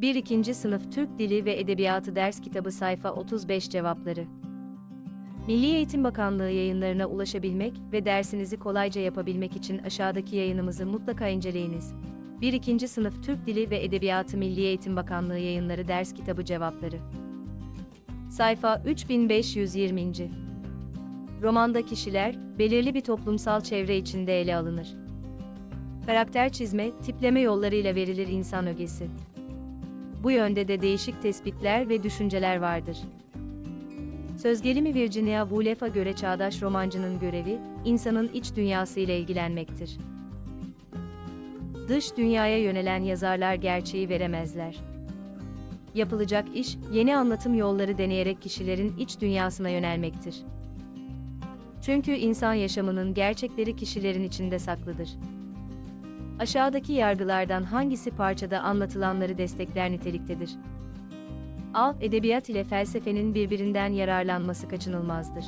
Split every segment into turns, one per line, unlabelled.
1. 2. Sınıf Türk Dili ve Edebiyatı Ders Kitabı Sayfa 35 Cevapları Milli Eğitim Bakanlığı yayınlarına ulaşabilmek ve dersinizi kolayca yapabilmek için aşağıdaki yayınımızı mutlaka inceleyiniz. 1. 2. Sınıf Türk Dili ve Edebiyatı Milli Eğitim Bakanlığı yayınları ders kitabı cevapları. Sayfa 3520. Romanda kişiler, belirli bir toplumsal çevre içinde ele alınır. Karakter çizme, tipleme yollarıyla verilir insan ögesi. Bu yönde de değişik tespitler ve düşünceler vardır. Sözgelimi Virginia Woolf'a göre çağdaş romancının görevi, insanın iç dünyası ile ilgilenmektir. Dış dünyaya yönelen yazarlar gerçeği veremezler. Yapılacak iş, yeni anlatım yolları deneyerek kişilerin iç dünyasına yönelmektir. Çünkü insan yaşamının gerçekleri kişilerin içinde saklıdır. Aşağıdaki yargılardan hangisi parçada anlatılanları destekler niteliktedir? A. Edebiyat ile felsefenin birbirinden yararlanması kaçınılmazdır.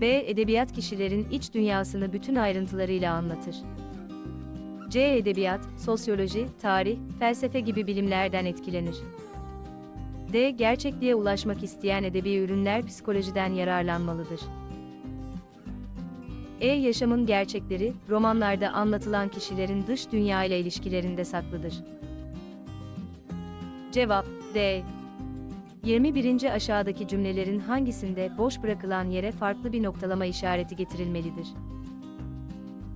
B. Edebiyat kişilerin iç dünyasını bütün ayrıntılarıyla anlatır. C. Edebiyat, sosyoloji, tarih, felsefe gibi bilimlerden etkilenir. D. Gerçekliğe ulaşmak isteyen edebi ürünler psikolojiden yararlanmalıdır. E. Yaşamın gerçekleri, romanlarda anlatılan kişilerin dış dünya ile ilişkilerinde saklıdır. Cevap D. 21. aşağıdaki cümlelerin hangisinde boş bırakılan yere farklı bir noktalama işareti getirilmelidir?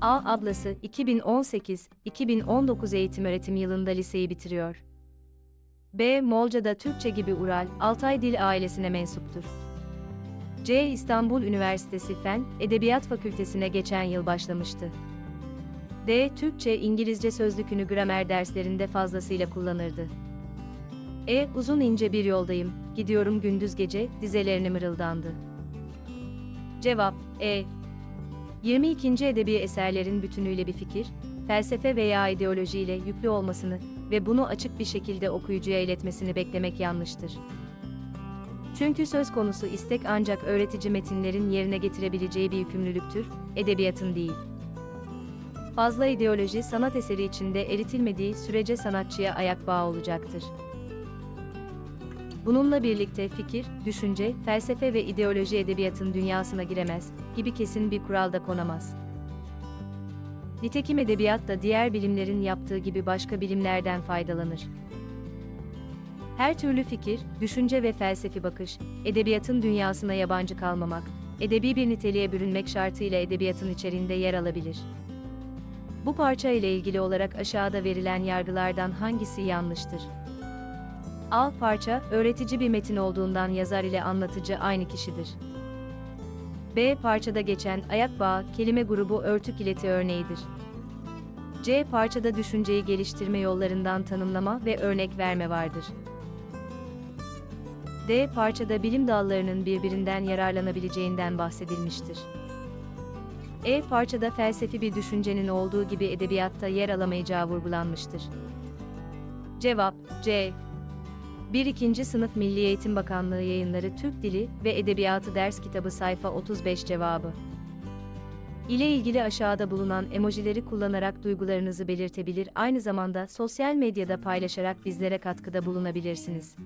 A. Ablası 2018-2019 eğitim öğretim yılında liseyi bitiriyor. B. Molca'da Türkçe gibi Ural, Altay Dil ailesine mensuptur. C. İstanbul Üniversitesi Fen, Edebiyat Fakültesine geçen yıl başlamıştı. D. Türkçe, İngilizce sözlükünü gramer derslerinde fazlasıyla kullanırdı. E. Uzun ince bir yoldayım, gidiyorum gündüz gece, dizelerini mırıldandı. Cevap E. 22. edebi eserlerin bütünüyle bir fikir, felsefe veya ideolojiyle yüklü olmasını ve bunu açık bir şekilde okuyucuya iletmesini beklemek yanlıştır. Çünkü söz konusu istek ancak öğretici metinlerin yerine getirebileceği bir yükümlülüktür, edebiyatın değil. Fazla ideoloji sanat eseri içinde eritilmediği sürece sanatçıya ayak bağı olacaktır. Bununla birlikte fikir, düşünce, felsefe ve ideoloji edebiyatın dünyasına giremez gibi kesin bir kural da konamaz. Nitekim edebiyat da diğer bilimlerin yaptığı gibi başka bilimlerden faydalanır. Her türlü fikir, düşünce ve felsefi bakış, edebiyatın dünyasına yabancı kalmamak, edebi bir niteliğe bürünmek şartıyla edebiyatın içerisinde yer alabilir. Bu parça ile ilgili olarak aşağıda verilen yargılardan hangisi yanlıştır? A. Parça, öğretici bir metin olduğundan yazar ile anlatıcı aynı kişidir. B. Parçada geçen ayak bağı, kelime grubu örtük ileti örneğidir. C. Parçada düşünceyi geliştirme yollarından tanımlama ve örnek verme vardır. D. Parçada bilim dallarının birbirinden yararlanabileceğinden bahsedilmiştir. E. Parçada felsefi bir düşüncenin olduğu gibi edebiyatta yer alamayacağı vurgulanmıştır. Cevap C. 1. 2. Sınıf Milli Eğitim Bakanlığı Yayınları Türk Dili ve Edebiyatı Ders Kitabı Sayfa 35 Cevabı ile ilgili aşağıda bulunan emojileri kullanarak duygularınızı belirtebilir aynı zamanda sosyal medyada paylaşarak bizlere katkıda bulunabilirsiniz.